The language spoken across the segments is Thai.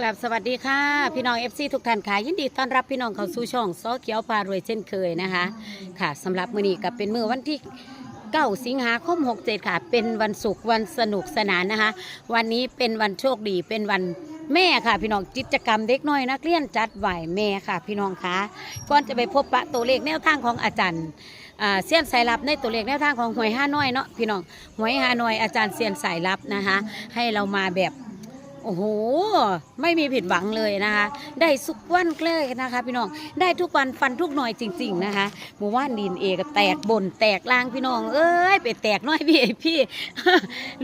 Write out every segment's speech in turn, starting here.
กลับสวัสดีค่ะ พี่น้อง FC ทุกท่านค่ะยินดีต้อนรับพี่น้องเข้าสู่ช่องซอเขียวพารวยเช่นเคยนะคะ ค่ะสำหรับมื้อนี้กับเป็นมื้อวันที่9สิงหาคม67ค่ะ เป็นวันศุกร์วันสนุกสนานนะคะ วันนี้เป็นวันโชคดีเป็นวันแม่ค่ะ พี่น้องกิจกรรมเด็กน้อยนักเรียนจัดไหวแม่ค่ะ พี่น้องคะก่อนจะไปพบปะตัวเลขแนวทางของอาจารย์อ่าเสียนสายลับในตัวเลขแนวทางของหวยห้าน้อยเนาะพี่น้องหวยห้าน้อยอาจารย์เสียนสายลับนะคะ ให้เรามาแบบ โอ้โห ไม่มีผิดหวังเลยนะคะ ได้สุกวันเลยนะคะ พี่น้อง ได้ทุกวันฟันทุกหน่อยจริง ๆนะคะหมู่ว่านดินเอกแตกบนแตกล่างพี่น้อง เอ้ยไปแตกน้อยพี่ไอพี่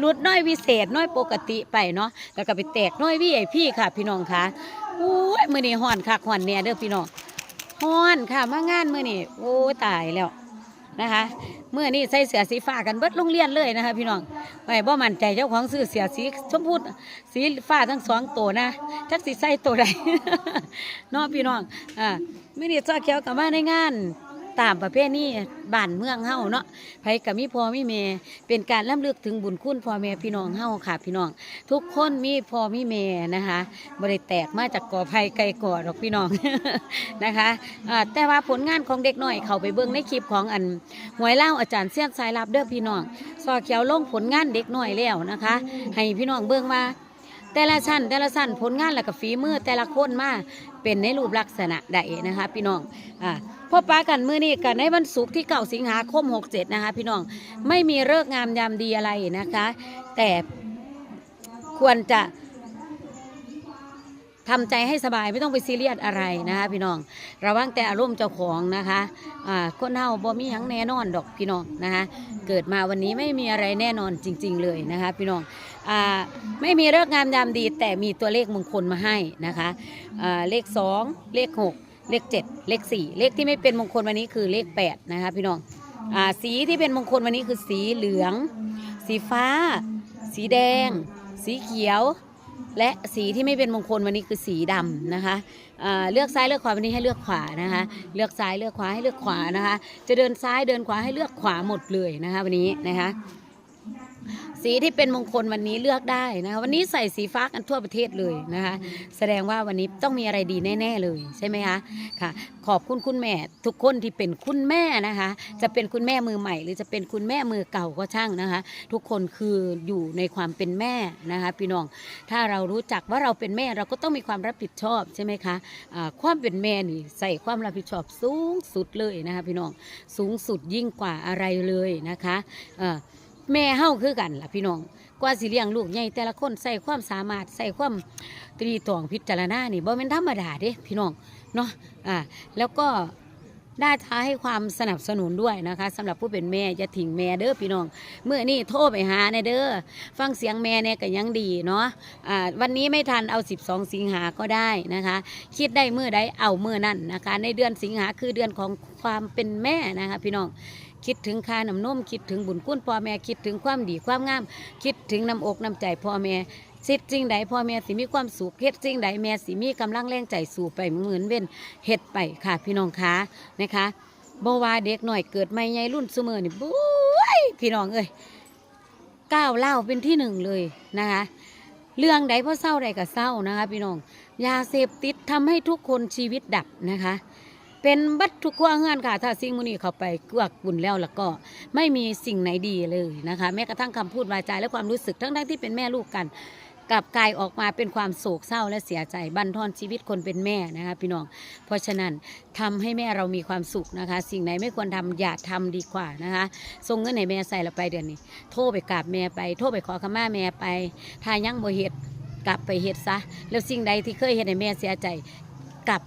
รุดน้อยวิเศษน้อยปกติไปเนาะ แล้วก็ไปแตกน้อยพี่ไอพี่ค่ะ พี่น้องคะโอ้ยมือนี้ห่อนคักห่อนเนี่ยเด้อพี่น้องห่อนค่ะมางานมือนี้โอ้ตายแล้ว นะคะเมื่อนี้ใส่เสื้อสีฟ้ากันเบิดโรงเรียนเลยนะคะ พี่น้องไปบ่มั่นใจเจ้าของซื้อเสียสีชมพูสีฟ้าทั้งสองตัวนะจักสีใส่ตัวใดเน้องพี่น้องอ่าไม่ได้ซอเขียวกลับมาในงาน ตามประเภทนี้บ้านเมืองเฮาเนาะไผกับมีพ่อมีแม่เป็นการล้ำลึกถึงบุญคุณพ่อแม่พี่น้องเฮาค่ะพี่น้อง ทุกคนมีพ่อมีแม่นะคะบ่ได้แตกมาจากก่อภัยไกลก่อดอกพี่น้องนะคะแต่ว่าผลงานของเด็กน้อยเขาไปเบิ่งในคลิปของอันหวยเล่าอาจารย์เสี้ยนสายลับเด้อพี่น้องซอเขียวลงผลงานเด็กน้อยแล้วนะคะ ให้พี่น้องเบิ่งว่าแต่ละชั้นแต่ละชั้นผลงานแล้วก็ฝีมือแต่ละคนมาเป็นในรูปลักษณะใดนะคะ พี่น้องอ่า พบปะกันมื้อนี้กันในวันศุกร์ที่เก้าสิงหาคม 67 นะคะ พี่น้องไม่มีเลิกงามยามดีอะไรนะคะ แต่ควรจะทำใจให้สบายไม่ต้องไปซีเรียสอะไรนะคะพี่น้องระวังแต่อารมณ์เจ้าของนะคะอ่าคนเฮาบ่มีหยังแน่นอนดอกพี่น้องนะคะเกิดมาวันนี้ไม่มีอะไรแน่นอนจริง ๆ เลยนะคะพี่น้องอ่าไม่มีเลิกงามยามดีแต่มีตัวเลขมงคลมาให้นะคะอ่าเลข 2 เลข 6 เลข 7 เลข 4 เลขที่ไม่เป็นมงคลวันนี้คือเลข 8 นะคะพี่น้องอ่าสีที่เป็นมงคลวันนี้คือสีเหลือง สีฟ้า สีแดง สีเขียว และสีที่ไม่เป็นมงคลวันนี้คือสีดำนะคะเลือกซ้ายเลือกขวาวันนี้ให้เลือกขวานะคะเลือกซ้ายเลือกขวาให้เลือกขวานะคะ จะเดินซ้ายเดินขวาให้เลือกขวาหมดเลยนะคะวันนี้นะคะ สีที่เป็นมงคลวันนี้เลือกได้นะคะวันนี้ใส่สีฟ้ากันทั่วประเทศเลยนะคะ แสดงว่าวันนี้ต้องมีอะไรดีแน่ ๆเลยใช่ไหมคะค่ะ ขอบคุณคุณแม่ ทุกคนที่เป็นคุณแม่นะคะ จะเป็นคุณแม่มือใหม่ หรือจะเป็นคุณแม่มือเก่าก็ช่างนะคะ ทุกคนคืออยู่ในความเป็นแม่นะคะพี่น้องถ้าเรารู้จักว่าเราเป็นแม่เราก็ต้องมีความรับผิดชอบใช่ไหมคะอ่าความเป็นแม่นี่ใส่ความรับผิดชอบสูงสุดเลยนะคะพี่น้องสูงสุดยิ่งกว่าอะไรเลยนะคะเอ่อ แม่เฮาคือกันล่ะพี่น้องกว่าสิเลี้ยงลูกใหญ่แต่ละคนใส่ความสามารถใส่ความตรีตรองพิจารณานี่บ่แม่นธรรมดาเด้พี่น้องเนาะอ่าแล้วก็ได้ท้าให้ความสนับสนุนด้วยนะคะสำหรับผู้เป็นแม่อย่าทิ้งแม่เด้อพี่น้องเมื่อนี่โทรไปหาในเด้อฟังเสียงแม่เนี่ยก็ยังดีเนาะอ่าวันนี้ไม่ทันเอา 12 สิงหาก็ได้นะคะ คิดได้เมื่อใดเอาเมื่อนั้นนะคะ ในเดือนสิงหาคือเดือนของความเป็นแม่นะคะ พี่น้อง คิดถึงคาน้ำนมคิดถึงบุญคุณพ่อแม่คิดถึงความดีความงาม คิดถึงน้ำอกน้ำใจพ่อแม่สิทธิ์สิ่งใดพ่อแม่สิมีความสุขเฮ็ดสิ่งใดแม่สิมีกำลังแรงใจสู่ไปเหมือนเว้นเฮ็ดไปค่ะพี่น้องคะนะคะบ่ว่าเด็กหน่อยเกิดใหม่ใหญ่รุ่นซุมือนี่บุ้ยพี่น้องเอ้ยก้าวเล่าเป็นที่หนึ่งเลยนะคะ เรื่องใดพ่อเศร้าใดก็เศร้านะคะ พี่น้องยาเสพติดทำให้ทุกคนชีวิตดับนะคะ เป็นบัตทุกขั้วเงื่อนค่ะ ถ้าสิ่งมูนี้เข้าไปเกือกบุญแล้วแล้วก็ไม่มีสิ่งไหนดีเลยนะคะ แม้กระทั่งคำพูดวาจาและความรู้สึกทั้งๆที่เป็นแม่ลูกกันกลับกลายออกมาเป็นความโศกเศร้าและเสียใจบั่นทอนชีวิตคนเป็นแม่นะคะพี่น้อง เพราะฉะนั้นทำให้แม่เรามีความสุขนะคะ สิ่งไหนไม่ควรทำอย่าทำดีกว่านะคะส่งเงินให้แม่ใส่ละไปเดือนนี้ โทรไปกราบแม่ไป โทรไปขอขมาแม่ไปถ้ายั่งบ่เฮ็ดกลับไปเฮ็ดซะ แล้วสิ่งใดที่เคยเฮ็ดให้แม่เสียใจกลับ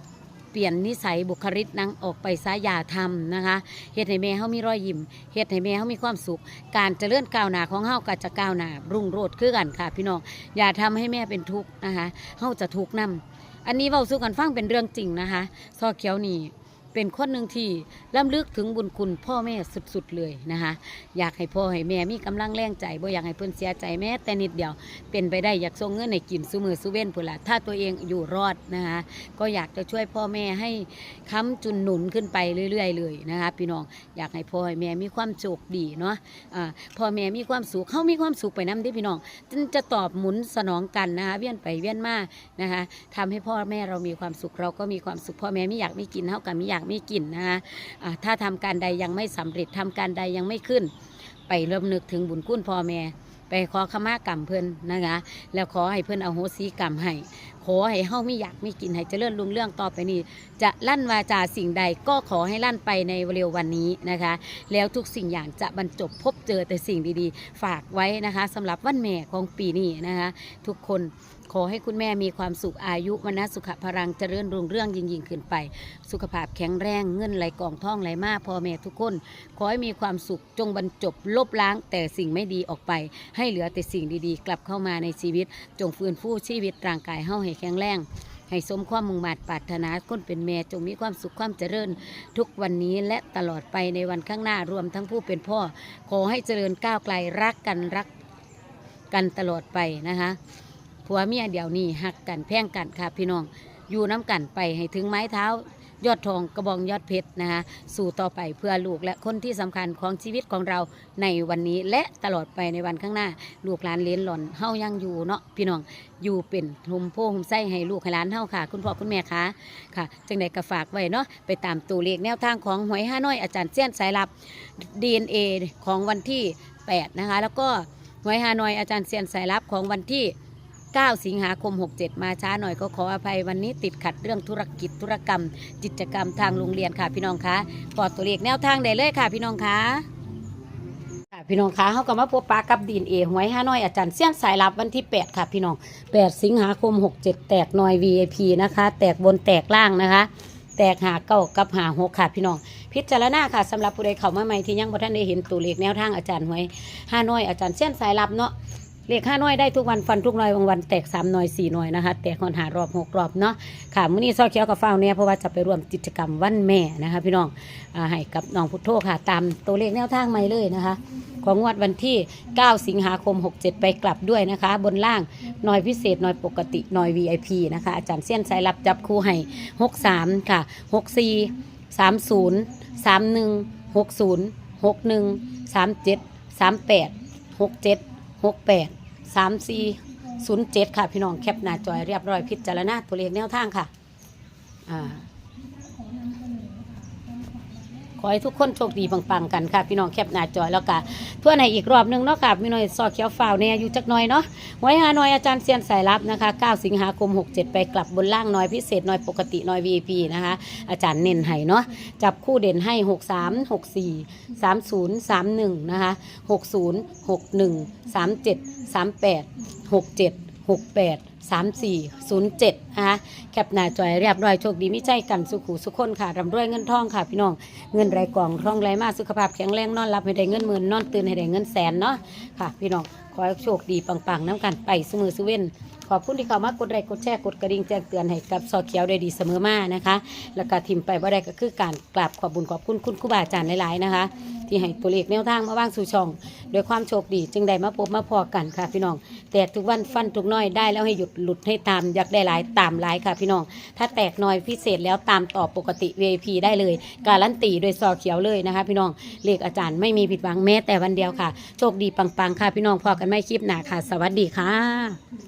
เปลี่ยนนิสัยบุคลิกนังออกไปซะอย่าทำนะคะเฮ็ดให้แม่เฮามีรอยยิ้มเฮ็ดให้แม่เฮามีความสุข การเจริญก้าวหน้าของเฮาก็จะก้าวหน้ารุ่งโรจน์คือกันค่ะ พี่น้องอย่าทำให้แม่เป็นทุกข์นะคะเฮาจะทุกข์นํอันนี้เว้าสู่กันฟังเป็นเรื่องจริงนะคะซอเขียวนี่ เป็นคนหนึ่งที่ล้ำลึกถึงบุญคุณพ่อแม่สุดๆเลยนะคะอยากให้พ่อให้แม่มีกำลังแรงใจบ่อยากให้เพิ่นเสียใจแม้แต่นิดเดียว เป็นไปได้อยากส่งเงินให้กินซุมือซุเว้นพุ่นละถ้าตัวเองอยู่รอดนะคะก็อยากจะช่วยพ่อแม่ให้ค้ำจุนหนุนขึ้นไปเรื่อย ๆ เลยนะคะพี่น้องอยากให้พ่อให้แม่มีความโชคดีเนาะอ่าพ่อแม่มีความสุขเขามีความสุขไปน้ำที่พี่น้องจึงจะตอบหมุนสนองกันนะคะเวียนไปเวียนมานะคะทำให้พ่อแม่เรามีความสุขเราก็มีความสุขพ่อแม่ไม่อยากไม่กินเท่ากับไม่อยากไม่กินนะคะถ้าทำการใดยังไม่สำเร็จทำการใดยังไม่ขึ้น ไปเริ่มนึกถึงบุญคุณพ่อแม่ไปขอขมากรรมเพื่อนนะคะ แล้วขอให้เพื่อนเอาโหสีกรรมให้ขอให้เฮาไม่อยากไม่กินให้เจริญรุ่งเรื่องต่อไปนี้ จะลั่นวาจาสิ่งใดก็ขอให้ลั่นไปในเร็ววันนี้นะคะ แล้วทุกสิ่งอย่างจะบรรจบพบเจอแต่สิ่งดีๆ ฝากไว้นะคะสำหรับวันแม่ของปีนี้นะคะ ทุกคนขอให้คุณแม่มีความสุขอายุวนะสุขพลังเจริญรุ่งเรื่องยิ่งยิ่งขึ้นไป สุขภาพแข็งแรงเงินไหลกองท่องไหลมาพ่อแม่ทุกคน ขอให้มีความสุขจงบรรจบลบล้างแต่สิ่งไม่ดีออกไป ให้เหลือแต่สิ่งดีๆ กลับเข้ามาในชีวิต จงฟื้นฟูชีวิตร่างกายเฮาให้แข็งแรง ให้สมความมุ่งมั่นปรารถนาคนเป็นแม่จงมีความสุขความเจริญ ทุกวันนี้และตลอดไปในวันข้างหน้ารวมทั้งผู้เป็นพ่อ ขอให้เจริญก้าวไกลรักกันรักกันตลอดไปนะคะผัวเมียเดี๋ยวนี้หักกันแพ่งกันค่ะพี่น้องอยู่น้ำกันไปให้ถึงไม้เท้า ยอดทองกระบองยอดเพชรนะคะสู่ต่อไปเพื่อลูกและคนที่สำคัญของชีวิตของเราในวันนี้ และตลอดไปในวันข้างหน้า ลูกหลานเลี้ยนหล่อนเฮายังอยู่เนาะพี่น้องอยู่เป็นหุมโพหุมไส้ให้ลูกให้หลานเฮาค่ะ คุณพ่อคุณแม่คะค่ะจังใดก็ฝากไว้เนาะไปตามตัวเลขแนวทางของหวยห้าน้อยอาจารย์เสี้ยนสายลับ DNA ของวันที่8นะคะแล้วก็หวยฮานอยอาจารย์เซียนสายลับของวันที่ 9 สิงหาคม 67 มาช้าหน่อยก็ขออภัยวันนี้ติดขัดเรื่องธุรกิจธุรกรรมกิจกรรมทางโรงเรียนค่ะพี่น้องคะปอดตัวเลขแนวทางได้เลยค่ะ พี่น้องคะค่ะพี่น้องคะเขาก็มาพบปะกับดีนเอหวยห้าน้อยอาจารย์เสี้ยนสายลับวันที่ 8 ค่ะ พี่น้อง 8 สิงหาคม 67 แตกหน่อย VIP นะคะ แตกบนแตกล่างนะคะแตกหาเก้ากับหาหกค่ะพี่น้อง พิจารณาค่ะสำหรับผู้ใดเข้ามาใหม่ที่ยังบ่ท่านได้เห็นตัวเลขแนวทางอาจารย์หวยห้าน้อยอาจารย์เส้นสายลับเนาะ เลขห้าน้อยได้ทุกวันฟันทุกน่อยบางวันแตกสามน่อยสี่น่อยนะคะแตกหอนหารอบหกรอบเนาะค่ะมื้อนี้ซอเขียวกับฟ้าวเนี่ยเพราะว่าจะไปร่วมกิจกรรมวันแม่นะคะ พี่น้องอาให้กับน้องพุทโธค่ะ ตามตัวเลขแนวทางใหม่เลยนะคะ ของงวดวันที่ 9 สิงหาคม 67 ไปกลับด้วยนะคะ บนล่างหน่อยพิเศษหน่อยปกติหน่อย VIP นะคะ อาจารย์เส้นสายลับจับคู่ให้ 63 ค่ะ 64 30 31 60 61 37 38 67 68 สามสี่ศูนย์เจ็ดค่ะ พี่น้องแคปหน้าจอยเรียบร้อยพิจารณาตัวเลขแนวทางค่ะ อ่า ขอให้ทุกคนโชคดีปังๆกันค่ะพี่น้องแคปหน้าจอยแล้วก็เพื่อนให้อีกรอบหนึงเนาะค่ะพี่น้อยซอเขียวฟ้าวเนี่ยอยู่จักหน่อยเนาะไว้หาหน่อยอาจารย์เซียนสายลับนะคะ 9 สิงหาคม 67 ไปกลับบนล่างน้อยพิเศษน้อยปกติน้อย VIP นะคะ อาจารย์เน้นให้เนาะจับคู่เด่นให้ 63 64 30 31 นะคะ 60 61 37 38 67 68 34 07นะคะแคปหน้าจอยเรียบร้อยโชคดีมิใจกันสุขุสุขคนค่ะร่ำรวยเงินทองค่ะพี่น้อง เงินไรกล่องทองไรมาสุขภาพแข็งแรงนอนรับให้ได้เงินหมื่นนอนตื่นให้ได้เงินแสนเนาะค่ะ พี่น้องขอให้โชคดีปังๆน้ำกันไปสมือสุเวนขอบคุณที่เข้ามากดไลค์กดแชร์กดกระดิ่งแจ้งเตือนให้กับซอเขียวได้ดีเสมอมานะคะ แล้วก็ทิมไปว่าได้ก็คือการกราบขอบบุญขอบคุณคุณครูบาอาจารย์หลายๆนะคะ ที่ให้ตัวเลขแนวทางมาว่างสู่ช่องโดวยความโชคดีจึงได้มาพบมาพอกันค่ะพี่น้อง แตกทุกวันฟันทุกน้อยได้แล้วให้หยุดหลุดให้ตามอยากได้หลายตามหลายค่ะพี่น้อง ถ้าแตกน้อยพิเศษแล้วตามต่อปกติ VIP ได้เลย การันตีโดยซอเขียวเลยนะคะ พี่น้องเลขอาจารย์ไม่มีผิดหวังแม้แต่วันเดียวค่ะโชคดีปังๆค่ะพี่น้องพอกันไม่คลิปหนาค่ะ สวัสดีค่ะ